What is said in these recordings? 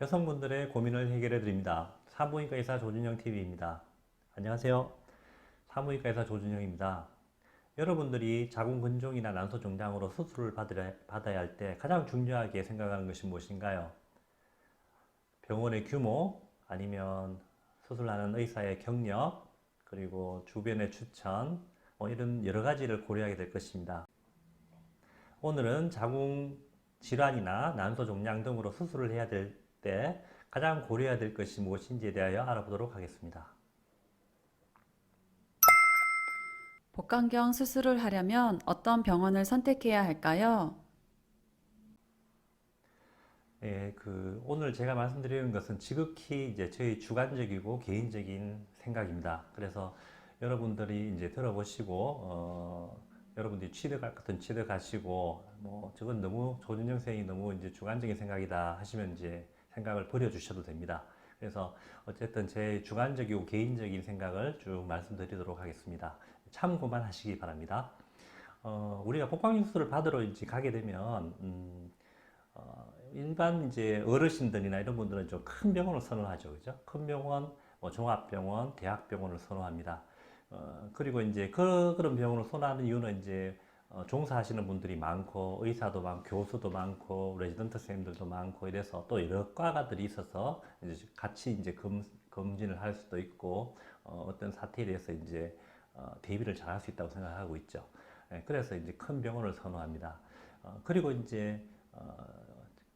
여성분들의 고민을 해결해 드립니다. 산부인과 의사 조준영 TV입니다. 안녕하세요. 산부인과 의사 조준영입니다. 여러분들이 자궁근종이나 난소종양으로 수술을 받아야 할 때 가장 중요하게 생각하는 것이 무엇인가요? 병원의 규모, 아니면 수술하는 의사의 경력, 그리고 주변의 추천, 뭐 이런 여러 가지를 고려하게 될 것입니다. 오늘은 자궁 질환이나 난소 종양 등으로 수술을 해야 될 때 가장 고려해야 될 것이 무엇인지에 대하여 알아보도록 하겠습니다. 복강경 수술을 하려면 어떤 병원을 선택해야 할까요? 예, 그 오늘 제가 말씀드리는 것은 지극히 이제 저희 주관적이고 개인적인 생각입니다. 그래서 여러분들이 이제 들어보시고 어, 여러분들이 취득할 것은 취득하시고 뭐 저건 너무 조준영 선생이 너무 이제 주관적인 생각이다 하시면 이제 생각을 버려주셔도 됩니다. 그래서 어쨌든 제 주관적이고 개인적인 생각을 쭉 말씀드리도록 하겠습니다. 참고만 하시기 바랍니다. 어, 우리가 수술을 받으러 이제 가게 되면 음, 어, 일반 이제 어르신들이나 이런 분들은 좀 큰 병원을 선호하죠, 그죠? 큰 병원, 뭐 종합병원, 대학병원을 선호합니다. 어, 그리고 이제 그, 그런 병원을 선호하는 이유는 이제 어, 종사하시는 분들이 많고 의사도 많고 교수도 많고 레지던트 선생님들도 많고 이래서 또 여러 과가들이 있어서 이제 같이 이제 검, 검진을 할 수도 있고 어, 어떤 사태에 대해서 이제 어, 대비를 잘 할 수 있다고 생각하고 있죠. 예, 그래서 이제 큰 병원을 선호합니다. 어, 그리고 이제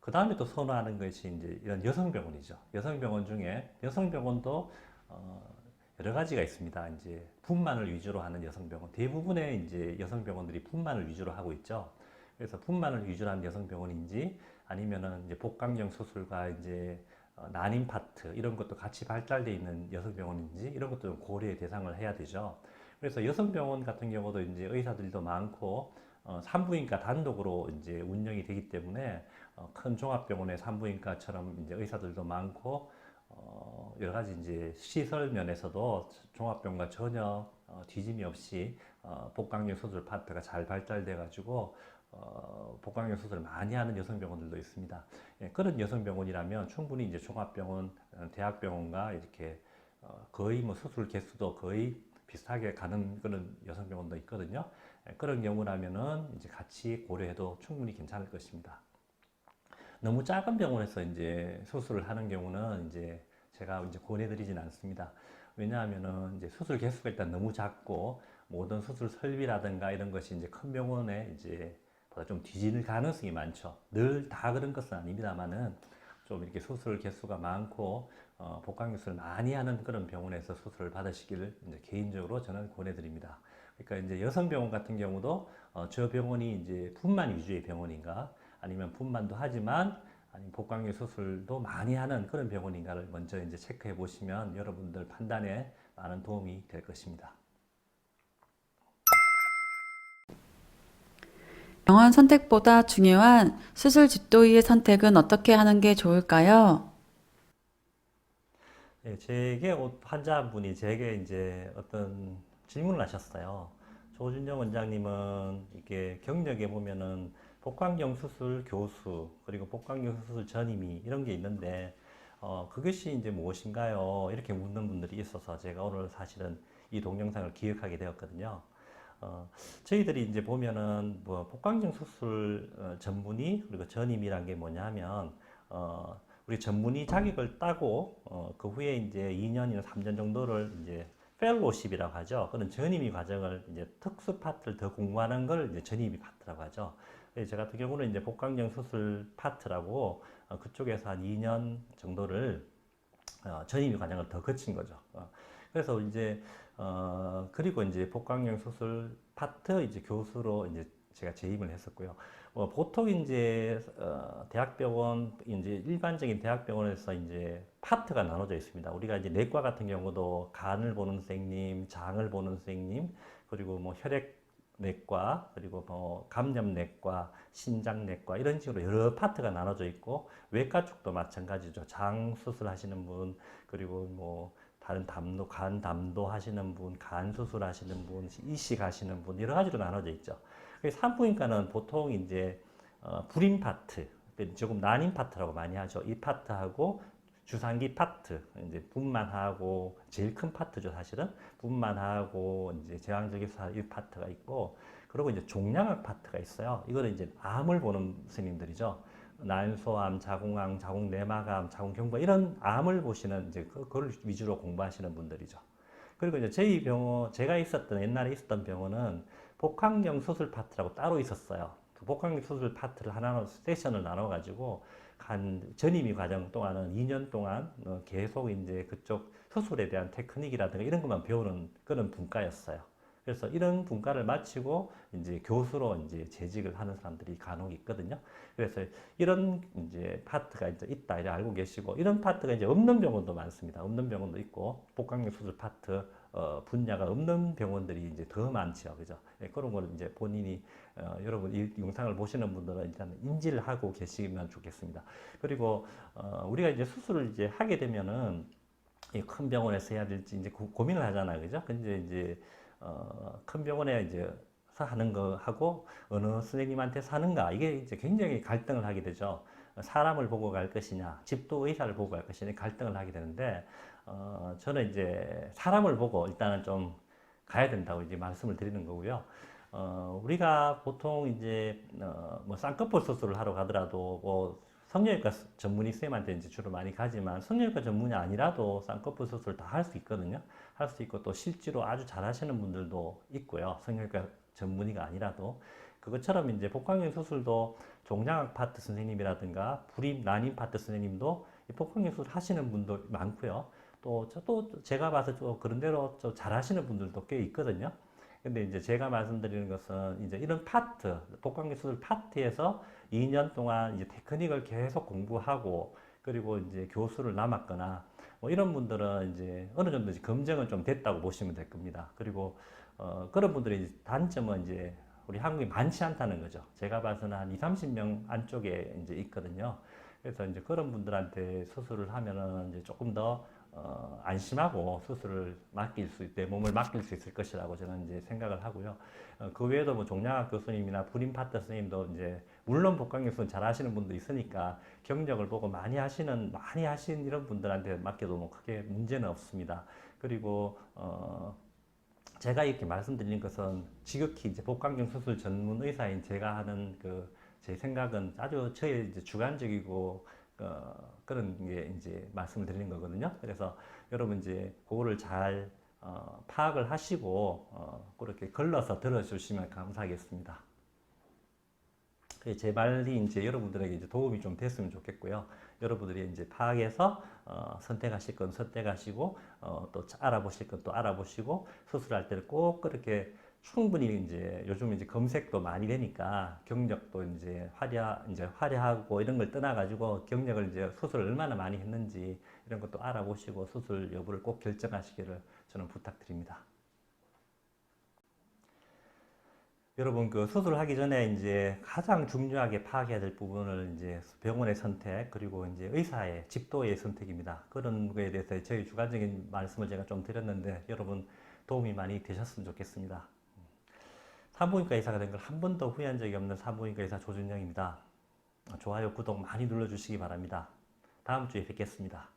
그 다음에 또 선호하는 것이 이제 이런 여성병원이죠. 여성병원 중에 여성병원도 어, 여러 가지가 있습니다. 이제 분만을 위주로 하는 여성병원 대부분의 이제 여성병원들이 분만을 위주로 하고 있죠. 그래서 분만을 위주로 하는 여성병원인지 아니면은 이제 복강경 수술과 이제 어, 난임 파트 이런 것도 같이 발달돼 있는 여성병원인지 이런 것도 좀 고려의 대상을 해야 되죠. 그래서 여성병원 같은 경우도 이제 의사들도 많고 어, 산부인과 단독으로 이제 운영이 되기 때문에 어, 큰 종합병원의 산부인과처럼 이제 의사들도 많고 어, 여러 가지 이제 시설 면에서도 종합병원과 전혀 어, 뒤짐이 없이 어, 복강경 수술 파트가 잘 발달돼 가지고 어, 복강경 수술을 많이 하는 여성병원들도 있습니다. 예, 그런 여성병원이라면 충분히 이제 종합병원, 어, 대학병원과 이렇게 어, 거의 뭐 수술 개수도 거의 비슷하게 가는 그런 여성병원도 있거든요. 예, 그런 경우라면은 이제 같이 고려해도 충분히 괜찮을 것입니다. 너무 작은 병원에서 이제 수술을 하는 경우는 이제 제가 이제 권해드리진 않습니다. 왜냐하면은 이제 수술 개수가 일단 너무 작고 모든 수술 설비라든가 이런 것이 이제 큰 병원에 이제 보다 좀 뒤지는 가능성이 많죠. 늘 다 그런 것은 아닙니다만은 좀 이렇게 수술 개수가 많고 어, 복강 수술을 많이 하는 그런 병원에서 수술을 받으시기를 이제 개인적으로 저는 권해드립니다. 그러니까 이제 여성 병원 같은 경우도 어, 저 병원이 이제 분만 위주의 병원인가 아니면 분만도 하지만 아니면 복강경 수술도 많이 하는 그런 병원인가를 먼저 이제 체크해 보시면 여러분들 판단에 많은 도움이 될 것입니다. 병원 선택보다 중요한 수술 집도의의 선택은 어떻게 하는 게 좋을까요? 예, 제게 오- 환자분이 제게 이제 어떤 질문을 하셨어요. 조준영 원장님은 이게 경력에 보면은 복강경 수술 교수 그리고 복강경 수술 전임의 이런 게 있는데 어, 그것이 이제 무엇인가요? 이렇게 묻는 분들이 있어서 제가 오늘 사실은 이 동영상을 기획하게 되었거든요. 어, 저희들이 이제 보면은 뭐 복강경 수술 어, 전문의 그리고 전임이란 게 뭐냐면 어, 우리 전문의 자격을 따고 어, 그 후에 이제 2년이나 3년 정도를 이제 펠로십이라고 하죠. 그런 전임의 과정을 이제 특수 파트를 더 공부하는 걸 이제 전임의 파트라고 하죠. 저 같은 경우는 이제 복강경 수술 파트라고 어, 그쪽에서 한 2년 정도를 어, 전임의 과정을 더 거친 거죠. 어, 그래서 이제 어, 그리고 이제 복강경 수술 파트 이제 교수로 이제 제가 재임을 했었고요. 어, 보통 이제 어, 대학병원 이제 일반적인 대학병원에서 이제 파트가 나눠져 있습니다. 우리가 이제 내과 같은 경우도 간을 보는 선생님, 장을 보는 선생님, 그리고 뭐 혈액 내과, 그리고 뭐 감염내과, 신장내과 이런 식으로 여러 파트가 나눠져 있고 외과 쪽도 마찬가지죠. 장 수술하시는 분, 그리고 뭐 다른 담도, 간 담도 하시는 분, 간 수술 하시는 분, 이식 하시는 분 여러 가지로 나눠져 있죠. 산부인과는 보통 이제 어, 불임 파트, 근데 조금 난임 파트라고 많이 하죠. 이 파트하고 주상기 파트, 이제 분만 하고 제일 큰 파트죠, 사실은. 분만 하고 이제 제왕적기사 이 파트가 있고, 그리고 이제 종양학 파트가 있어요. 이거는 이제 암을 보는 스님들이죠. 난소암, 자궁암, 자궁내막암, 자궁경부 이런 암을 보시는 이제 그- 그걸 위주로 공부하시는 분들이죠. 그리고 이제 저희 병원 제가 있었던 옛날에 있었던 병원은 복강경 수술 파트라고 따로 있었어요. 그 복강경 수술 파트를 하나 세션을 나눠 가지고 한 전임의 과정 동안은 2년 동안 어, 계속 이제 그쪽 수술에 대한 테크닉이라든가 이런 것만 배우는 그런 분과였어요. 그래서 이런 분과를 마치고 이제 교수로 이제 재직을 하는 사람들이 간혹 있거든요. 그래서 이런 이제 파트가 이제 있다 이제 알고 계시고 이런 파트가 이제 없는 병원도 많습니다. 없는 병원도 있고 복강경 수술 파트 어, 분야가 없는 병원들이 이제 더 많죠, 그죠? 예, 그런 거를 이제 본인이 어, 여러분 이 영상을 보시는 분들은 일단 인지를 하고 계시면 좋겠습니다. 그리고 어, 우리가 이제 수술을 이제 하게 되면은 이큰 병원에서 해야 될지 이제 고, 고민을 하잖아요, 그죠? 근데 이제 어, 큰 병원에 이제 서 하는 거 하고 어느 선생님한테 사는가 이게 이제 굉장히 갈등을 하게 되죠. 사람을 보고 갈 것이냐, 집도 의사를 보고 갈 것이냐 갈등을 하게 되는데 어, 저는 이제 사람을 보고 일단은 좀 가야 된다고 이제 말씀을 드리는 거고요. 어, 우리가 보통 이제 어, 뭐 쌍꺼풀 수술을 하러 가더라도 뭐 성형외과 전문의 쌤한테 이제 주로 많이 가지만 성형외과 전문이 아니라도 쌍꺼풀 수술 다 할 수 있거든요. 할 수 있고 또 실제로 아주 잘하시는 분들도 있고요. 성형외과 전문의가 아니라도 그것처럼 이제 복강경 수술도 종양학 파트 선생님이라든가 불임 난임 파트 선생님도 이 복강경 수술 하시는 분도 많고요. 또, 저- 또 제가 봐서 또 그런 대로 좀 잘하시는 분들도 꽤 있거든요. 근데 이제 제가 말씀드리는 것은 이제 이런 파트, 수술 파트에서 2년 동안 이제 테크닉을 계속 공부하고 그리고 이제 교수를 남았거나 뭐 이런 분들은 이제 어느 정도 이제 검증은 좀 됐다고 보시면 될 겁니다. 그리고 어, 그런 분들의 단점은 이제 우리 한국이 많지 않다는 거죠. 제가 봐서는 한 2, 30명 안쪽에 이제 있거든요. 그래서 이제 그런 분들한테 수술을 하면은 이제 조금 더 어, 안심하고 수술을 맡길 수, 있- 내 몸을 맡길 수 있을 것이라고 저는 이제 생각을 하고요. 어, 그 외에도 뭐 종양학 교수님이나 불임 파트 선생님도 이제 물론 복강 교수는 잘 하시는 분도 있으니까 경력을 보고 많이 하시는 많이 하신 이런 분들한테 맡겨도 뭐 크게 문제는 없습니다. 그리고 어, 제가 이렇게 말씀드리는 것은 지극히 이제 복강경 수술 전문 의사인 제가 하는 그 제 생각은 아주 저의 이제 주관적이고 어, 그런 게 이제 말씀을 드리는 거거든요. 그래서 여러분 이제 그거를 잘 어, 파악을 하시고 어, 그렇게 걸러서 들어주시면 감사하겠습니다. 그제 말이 이제 여러분들에게 이제 도움이 좀 됐으면 좋겠고요. 여러분들이 이제 파악해서 어, 선택하실 건 선택하시고 어, 또 알아보실 건 또 알아보시고 수술할 때는 꼭 그렇게 충분히 이제 요즘 이제 검색도 많이 되니까 경력도 이제 화려 이제 화려하고 이런 걸 떠나 가지고 경력을 이제 수술을 얼마나 많이 했는지 이런 것도 알아보시고 수술 여부를 꼭 결정하시기를 저는 부탁드립니다. 여러분 그 수술하기 전에 이제 가장 중요하게 파악해야 될 부분을 이제 병원의 선택 그리고 이제 의사의 집도의 선택입니다. 그런 거에 대해서 저희 주관적인 말씀을 제가 좀 드렸는데 여러분 도움이 많이 되셨으면 좋겠습니다. 산부인과 의사가 된 걸 한 번도 후회한 적이 없는 산부인과 의사 조준영입니다. 좋아요, 구독 많이 눌러주시기 바랍니다. 다음 주에 뵙겠습니다.